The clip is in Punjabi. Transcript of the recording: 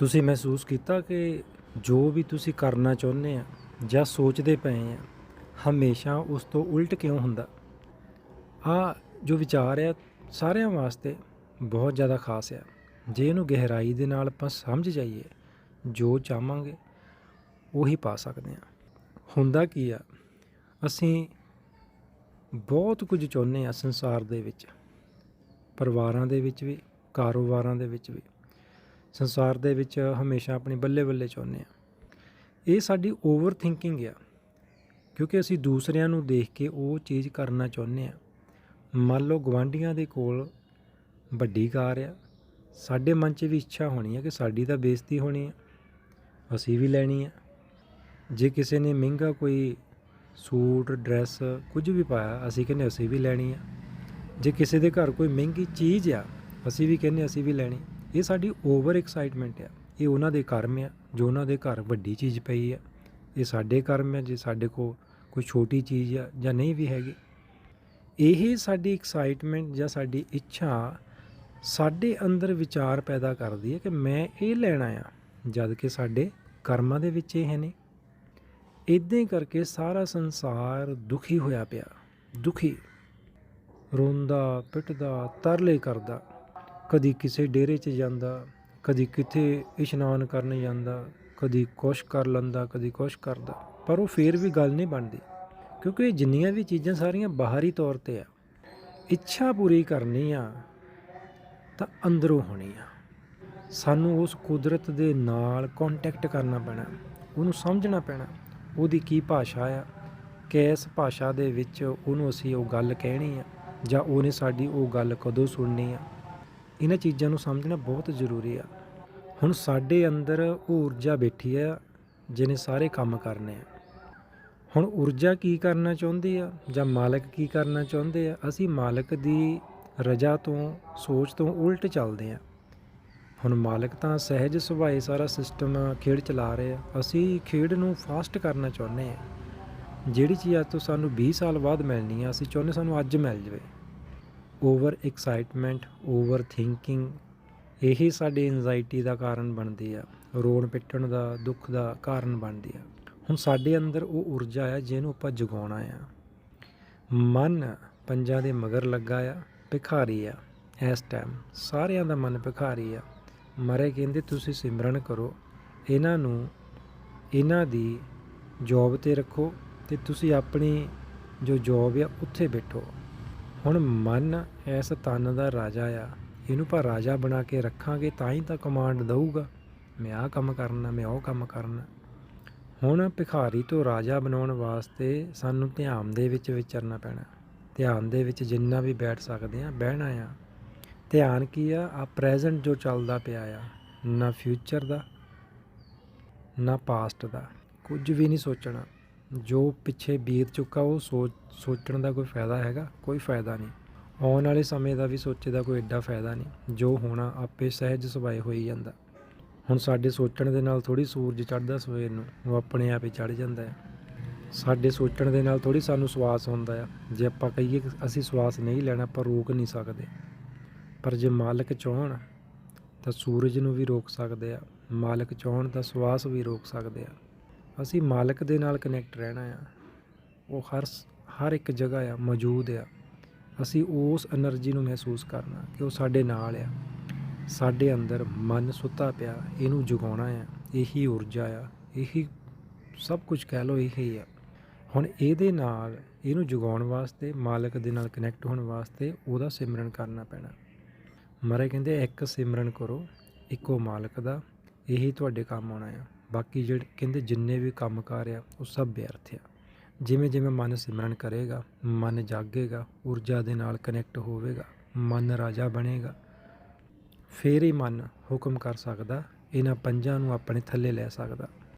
ਤੁਸੀਂ ਮਹਿਸੂਸ ਕੀਤਾ ਕਿ ਜੋ ਵੀ ਤੁਸੀਂ ਕਰਨਾ ਚਾਹੁੰਦੇ ਆ ਜਾਂ ਸੋਚਦੇ ਪਏ ਆ, ਹਮੇਸ਼ਾ ਉਸ ਤੋਂ ਉਲਟ ਕਿਉਂ ਹੁੰਦਾ? ਆ ਜੋ ਵਿਚਾਰ ਆ, ਸਾਰਿਆਂ ਵਾਸਤੇ ਬਹੁਤ ਜ਼ਿਆਦਾ ਖਾਸ ਆ। ਜੇ ਇਹਨੂੰ ਗਹਿਰਾਈ ਦੇ ਨਾਲ ਆਪਾਂ ਸਮਝ ਜਾਈਏ, ਜੋ ਚਾਹਾਂਗੇ, ਉਹੀ ਪਾ ਸਕਦੇ ਆ। ਹੁੰਦਾ ਕੀ ਆ, ਅਸੀਂ ਬਹੁਤ ਕੁਝ ਚਾਹੁੰਦੇ ਆ ਸੰਸਾਰ ਦੇ ਵਿੱਚ, ਪਰਿਵਾਰਾਂ ਦੇ ਵਿੱਚ ਵੀ, ਕਾਰੋਬਾਰਾਂ ਦੇ ਵਿੱਚ ਵੀ। ਸੰਸਾਰ ਦੇ ਵਿੱਚ ਹਮੇਸ਼ਾ ਆਪਣੀ ਬੱਲੇ ਬੱਲੇ ਚਾਹੁੰਦੇ ਆ ਇਹ ਸਾਡੀ ਓਵਰ ਥਿੰਕਿੰਗ ਆ, ਕਿਉਂਕਿ ਅਸੀਂ ਦੂਸਰਿਆਂ ਨੂੰ ਦੇਖ ਕੇ ਉਹ ਚੀਜ਼ ਕਰਨਾ ਚਾਹੁੰਦੇ ਆ ਮੰਨ ਲਓ ਗਵਾਂਢੀਆਂ ਦੇ ਕੋਲ ਵੱਡੀ ਕਾਰ ਆ, ਸਾਡੇ ਮਨ 'ਚ ਵੀ ਇੱਛਾ ਹੋਣੀ ਹੈ ਕਿ ਸਾਡੀ ਤਾਂ ਬੇਇੱਜ਼ਤੀ ਹੋਣੀ ਹੈ ਅਸੀਂ ਵੀ ਲੈਣੀ ਹੈ ਜੇ ਕਿਸੇ ਨੇ ਮਹਿੰਗਾ ਕੋਈ ਸੂਟ, ਡਰੈਸ ਕੁਝ ਵੀ ਪਾਇਆ, ਅਸੀਂ ਕਹਿੰਦੇ ਅਸੀਂ ਵੀ ਲੈਣੀ ਆ। ਜੇ ਕਿਸੇ ਦੇ ਘਰ ਕੋਈ ਮਹਿੰਗੀ ਚੀਜ਼ ਆ, ਅਸੀਂ ਵੀ ਕਹਿੰਦੇ ਅਸੀਂ ਵੀ ਲੈਣੀ। ਇਹ ਸਾਡੀ ਓਵਰ ਐਕਸਾਈਟਮੈਂਟ ਆ। ਇਹ ਉਹਨਾਂ ਦੇ ਕਰਮ ਆ, ਜੋ ਉਹਨਾਂ ਦੇ ਘਰ ਵੱਡੀ ਚੀਜ਼ ਪਈ ਆ। ਇਹ ਸਾਡੇ ਕਰਮ ਆ, ਜੇ ਸਾਡੇ ਕੋਲ ਕੋਈ ਛੋਟੀ ਚੀਜ਼ ਆ ਜਾਂ ਨਹੀਂ ਵੀ ਹੈਗੀ। ਇਹ ਸਾਡੀ ਐਕਸਾਈਟਮੈਂਟ ਜਾਂ ਸਾਡੀ ਇੱਛਾ ਸਾਡੇ ਅੰਦਰ ਵਿਚਾਰ ਪੈਦਾ ਕਰਦੀ ਹੈ ਕਿ ਮੈਂ ਇਹ ਲੈਣਾ ਆ, ਜਦ ਕਿ ਸਾਡੇ ਕਰਮਾਂ ਦੇ ਵਿੱਚ ਇਹ ਨਹੀਂ। ਇਦਾਂ ਹੀ ਕਰਕੇ ਸਾਰਾ ਸੰਸਾਰ ਦੁਖੀ ਹੋਇਆ ਪਿਆ। ਦੁਖੀ। ਰੋਂਦਾ, ਪਿੱਟਦਾ, ਤਰਲੇ ਕਰਦਾ। ਕਦੀ ਕਿਸੇ ਡੇਰੇ 'ਚ ਜਾਂਦਾ, ਕਦੀ ਕਿਤੇ ਇਸ਼ਨਾਨ ਕਰਨ ਜਾਂਦਾ, ਕਦੀ ਕੁਛ ਕਰ ਲੈਂਦਾ, ਕਦੀ ਕੁਛ ਕਰਦਾ। ਪਰ ਉਹ ਫੇਰ ਵੀ ਗੱਲ ਨਹੀਂ ਬਣਦੀ, ਕਿਉਂਕਿ ਇਹ ਜਿੰਨੀਆਂ ਵੀ ਚੀਜ਼ਾਂ ਸਾਰੀਆਂ ਬਾਹਰੀ ਤੌਰ ਤੇ ਆ, ਇੱਛਾ ਪੂਰੀ ਕਰਨੀ ਆ, ਤਾਂ ਅੰਦਰੋਂ ਹੋਣੀ ਆ। ਸਾਨੂੰ ਉਸ ਕੁਦਰਤ ਦੇ ਨਾਲ ਕੰਟੈਕਟ ਕਰਨਾ ਪੈਣਾ, ਉਹਨੂੰ ਸਮਝਣਾ ਪੈਣਾ, ਉਹਦੀ ਕੀ ਭਾਸ਼ਾ ਆ, ਕਿਸ ਭਾਸ਼ਾ ਦੇ ਵਿੱਚ ਉਹਨੂੰ ਅਸੀਂ ਉਹ ਗੱਲ ਕਹਿਣੀ ਆ, ਜਾਂ ਉਹਨੇ ਸਾਡੀ ਉਹ ਗੱਲ ਕਦੋਂ ਸੁਣਨੀ ਆ। ਇਹਨਾਂ ਚੀਜ਼ਾਂ ਨੂੰ ਸਮਝਣਾ ਬਹੁਤ ਜ਼ਰੂਰੀ ਆ। ਹੁਣ ਸਾਡੇ ਅੰਦਰ ਉਹ ਊਰਜਾ ਬੈਠੀ ਆ, ਜਿਹਨੇ ਸਾਰੇ ਕੰਮ ਕਰਨੇ ਆ। ਹੁਣ ਊਰਜਾ ਕੀ ਕਰਨਾ ਚਾਹੁੰਦੀ ਆ ਜਾਂ ਮਾਲਕ ਕੀ ਕਰਨਾ ਚਾਹੁੰਦੇ ਆ? ਅਸੀਂ ਮਾਲਕ ਦੀ ਰਜਾ ਤੋਂ, ਸੋਚ ਤੋਂ ਉਲਟ ਚੱਲਦੇ ਆ। ਹੁਣ ਮਾਲਕ ਤਾਂ ਸਹਿਜ ਸੁਭਾਏ ਸਾਰਾ ਸਿਸਟਮ ਖੇਡ ਚਲਾ ਰਹੇ। ਆ ਅਸੀਂ ਖੇਡ ਨੂੰ ਫਾਸਟ ਕਰਨਾ ਚਾਹੁੰਦੇ ਆ। ਜਿਹੜੀ ਚੀਜ਼ ਅੱਜ ਤੋਂ ਸਾਨੂੰ 20 ਸਾਲ ਬਾਅਦ ਮਿਲਣੀ ਆ, ਅਸੀਂ ਚਾਹੁੰਦੇ ਸਾਨੂੰ ਅੱਜ ਮਿਲ ਜਾਵੇ। ਓਵਰ ਐਕਸਾਈਟਮੈਂਟ ਓਵਰ ਥਿੰਕਿੰਗ ਇਹੀ ਸਾਡੀ ਐਂਜ਼ਾਈਟੀ ਦਾ ਕਾਰਨ ਬਣਦੀ ਆ, ਰੋਣ ਪਿੱਟਣ ਦਾ, ਦੁੱਖ ਦਾ ਕਾਰਨ ਬਣਦੀ ਆ। ਹੁਣ ਸਾਡੇ ਅੰਦਰ ਉਹ ਊਰਜਾ ਆ ਜਿਹਨੂੰ ਆਪਾਂ ਜਗਾਉਣਾ ਆ। ਮਨ ਪੰਜਾਂ ਦੇ ਮਗਰ ਲੱਗਾ ਆ, ਭਿਖਾਰੀ ਆ, ਇਸ ਟਾਈਮ ਸਾਰਿਆਂ ਦਾ ਮਨ ਭਿਖਾਰੀ ਆ। ਮਰੇ ਕਹਿੰਦੇ, ਤੁਸੀਂ ਸਿਮਰਨ ਕਰੋ, ਇਹਨਾਂ ਨੂੰ, ਇਹਨਾਂ ਦੀ ਜੋਬ ਤੇ ਰੱਖੋ ਤੇ ਤੁਸੀਂ ਆਪਣੀ ਜੋ ਜੋਬ ਆ ਉੱਥੇ ਬੈਠੋ। ਹੁਣ ਮਨ ਇਸ ਤਨ ਦਾ ਰਾਜਾ ਆ, ਇਹਨੂੰ ਪਰ ਰਾਜਾ ਬਣਾ ਕੇ ਰੱਖਾਂਗੇ ਤਾਂ ਹੀ ਤਾਂ ਕਮਾਂਡ ਦਊਗਾ। ਮੈਂ ਆਹ ਕੰਮ ਕਰਨਾ, ਮੈਂ ਉਹ ਕੰਮ ਕਰਨਾ। ਹੁਣ ਭਿਖਾਰੀ ਤੋਂ ਰਾਜਾ ਬਣਾਉਣ ਵਾਸਤੇ ਸਾਨੂੰ ਧਿਆਨ ਦੇ ਵਿੱਚ ਵਿਚਰਨਾ ਪੈਣਾ। ਧਿਆਨ ਦੇ ਵਿੱਚ ਜਿੰਨਾ ਵੀ ਬੈਠ ਸਕਦੇ ਆ ਬਹਿਣਾ ਆ। ਧਿਆਨ ਕੀ ਆ? ਆ ਪ੍ਰੈਜ਼ੈਂਟ ਜੋ ਚੱਲਦਾ ਪਿਆ ਆ, ਨਾ ਫਿਊਚਰ ਦਾ, ਨਾ ਪਾਸਟ ਦਾ। ਕੁਝ ਵੀ ਨਹੀਂ ਸੋਚਣਾ। ਜੋ ਪਿੱਛੇ ਬੀਤ ਚੁੱਕਾ ਉਹ ਸੋਚ, ਸੋਚਣ ਦਾ ਕੋਈ ਫਾਇਦਾ ਹੈਗਾ? ਕੋਈ ਫਾਇਦਾ ਨਹੀਂ। ਆਉਣ ਵਾਲੇ ਸਮੇਂ ਦਾ ਵੀ ਸੋਚੇ ਦਾ ਕੋਈ ਐਡਾ ਫਾਇਦਾ ਨਹੀਂ, ਜੋ ਹੋਣਾ ਆਪੇ ਸਹਿਜ ਸੁਭਾਏ ਹੋਈ ਜਾਂਦਾ। ਹੁਣ ਸਾਡੇ ਸੋਚਣ ਦੇ ਨਾਲ ਥੋੜੀ ਸੂਰਜ ਚੜ੍ਹਦਾ ਸਵੇਰ ਨੂੰ, ਉਹ ਆਪਣੇ ਆਪ ਹੀ ਚੜ੍ਹ ਜਾਂਦਾ ਹੈ ਸਾਡੇ ਸੋਚਣ ਦੇ ਨਾਲ ਥੋੜੀ ਸਾਨੂੰ ਸਵਾਸ ਹੁੰਦਾ ਆ। ਜੇ ਆਪਾਂ ਕਹੀਏ ਅਸੀਂ ਸਵਾਸ ਨਹੀਂ ਲੈਣਾ, ਆਪਾਂ ਰੋਕ ਨਹੀਂ ਸਕਦੇ। ਪਰ ਜੇ ਮਾਲਕ ਚਾਹਣ, ਤਾਂ ਸੂਰਜ ਨੂੰ ਵੀ ਰੋਕ ਸਕਦੇ ਆ। ਮਾਲਕ ਚਾਹਣ ਤਾਂ ਸਵਾਸ ਵੀ ਰੋਕ ਸਕਦੇ ਆ। ਅਸੀਂ ਮਾਲਕ ਦੇ ਨਾਲ ਕਨੈਕਟ ਰਹਿਣਾ ਆ। ਉਹ ਹਰ ਹਰ ਇੱਕ ਜਗ੍ਹਾ ਆ, ਮੌਜੂਦ ਆ। ਅਸੀਂ ਉਸ એનર્ਜੀ ਨੂੰ ਮਹਿਸੂਸ ਕਰਨਾ ਕਿ ਉਹ ਸਾਡੇ ਨਾਲ ਆ। ਸਾਡੇ ਅੰਦਰ ਮਨ ਸੁੱਤਾ ਪਿਆ, ਇਹਨੂੰ ਜਗਾਉਣਾ ਆ। ਇਹੀ ਊਰਜਾ ਆ, ਇਹੀ ਸਭ ਕੁਝ ਕਹਿ ਲੋ ਇਹੀ ਆ। ਹੁਣ ਇਹਦੇ ਨਾਲ ਇਹਨੂੰ ਜਗਾਉਣ ਵਾਸਤੇ, ਮਾਲਕ ਦੇ ਨਾਲ ਕਨੈਕਟ ਹੋਣ ਵਾਸਤੇ ਉਹਦਾ ਸਿਮਰਨ ਕਰਨਾ ਪੈਣਾ। ਮਹਾਰਾਜ ਕਹਿੰਦੇ ਇੱਕ ਸਿਮਰਨ ਕਰੋ, ਇੱਕੋ ਮਾਲਕ ਦਾ, ਇਹੀ ਤੁਹਾਡੇ ਕੰਮ ਆਉਣਾ ਆ। ਬਾਕੀ ਜਿਹੜੇ ਕਹਿੰਦੇ ਜਿੰਨੇ ਵੀ ਕੰਮ ਕੰਮਕਾਰ ਆ, ਉਹ ਸਭ ਵਿਅਰਥ ਆ। ਜਿਵੇਂ ਜਿਵੇਂ ਮਨ ਸਿਮਰਨ ਕਰੇਗਾ, ਮਨ ਜਾਗੇਗਾ, ਊਰਜਾ ਦੇ ਨਾਲ ਕਨੈਕਟ ਹੋਵੇਗਾ, ਮਨ ਰਾਜਾ ਬਣੇਗਾ, ਫੇਰ ਹੀ ਮਨ ਹੁਕਮ ਕਰ ਸਕਦਾ, ਇਹਨਾਂ ਪੰਜਾਂ ਨੂੰ ਆਪਣੇ ਥੱਲੇ ਲੈ ਸਕਦਾ।